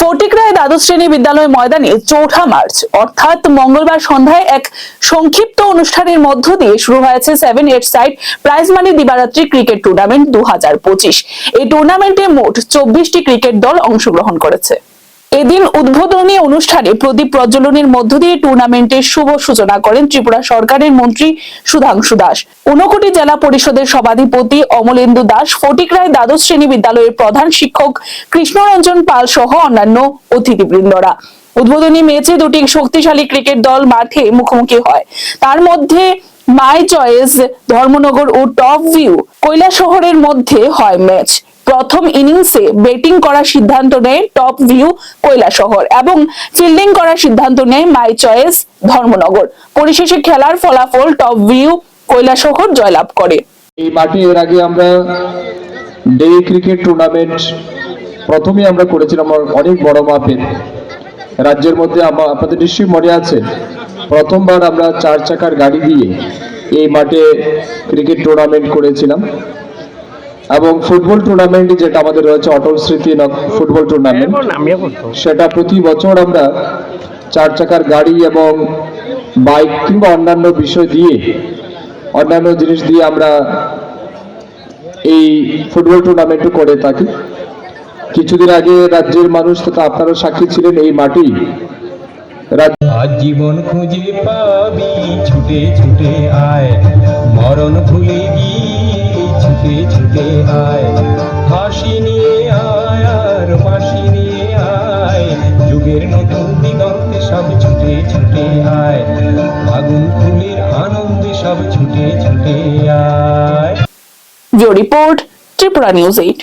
ফটিকরায় দ্বাদশ শ্রেণি বিদ্যালয় ময়দানে চৌঠা মার্চ, অর্থাৎ মঙ্গলবার সন্ধ্যায় এক সংক্ষিপ্ত অনুষ্ঠানের মধ্য দিয়ে শুরু হয়েছে seven eight side prize money দিবারাত্রি cricket tournament দু হাজার পঁচিশ। এই টুর্নামেন্টে মোট চব্বিশটি ক্রিকেট দল অংশগ্রহণ করেছে। এদিন উদ্বোধনী অনুষ্ঠানে প্রদীপ প্রজ্বলনের মধ্য দিয়ে টুর্নামেন্টের শুভ সূচনা করেন ত্রিপুরা সরকারের মন্ত্রী সুধাংশু দাস। ঊনকোটি জেলা পরিষদের সভাধিপতি অমলেন্দু দাস ফটিকরায় দ্বাদশ শ্রেণি বিদ্যালয়ের প্রধান শিক্ষক কৃষ্ণরঞ্জন পাল সহ অন্যান্য অতিথিবৃন্দরা। উদ্বোধনী ম্যাচে দুটি শক্তিশালী ক্রিকেট দল মাঠে মুখোমুখি হয়। তার মধ্যে মাই চয়েস, ধর্মনগর ও টপ ভিউ কৈলাসহরের মধ্যে হয় ম্যাচ। প্রথম ইনিংসে ব্যাটিং করার সিদ্ধান্ত নেয় টপ ভিউ কৈলাসহর এবং ফিল্ডিং করার সিদ্ধান্ত নেয় মাই চয়েস ধর্মনগর। পরিশেষে খেলার ফলাফল টপ ভিউ কৈলাসহর জয়লাভ করে। এই মাঠে এর আগে আমরা ডে ক্রিকেট টুর্নামেন্ট প্রথমে আমরা করেছিলাম অনেক বড় মাপের। রাজ্যের মধ্যে আপনাদের নিশ্চয়ই মনে আছে, প্রথমবার আমরা চার চাকার গাড়ি দিয়ে এই মাঠে ক্রিকেট টুর্নামেন্ট করেছিলাম। এবং ফুটবল টুর্নামেন্ট যেটা আমাদের রয়েছে অটল স্মৃতি নক- ফুটবল টুর্নামেন্ট সেটা প্রতি বছর আমরা চার চাকার গাড়ি এবং বাইক কিংবা অন্যান্য বিষয় দিয়ে অন্যান্য জিনিস দিয়ে আমরা এই ফুটবল টুর্নামেন্টও করে থাকি। কিছুদিন আগে রাজ্যের মানুষ তথা আপনারও সাক্ষী ছিলেন এই মাটি। জীবন খুঁজে পাবি ছুটে ছুটে আয় মরণ ভুলে ছুটে ছুটে আয়। হাসি নিয়ে আয় আর বাসি নিয়ে আয়। যুগের নতুন দিগন্তে সব ছুটে ছুটে আয়। ফাগুন ফুলের আনন্দে সব ছুটে ছুটে আয়। Report Tripura news eight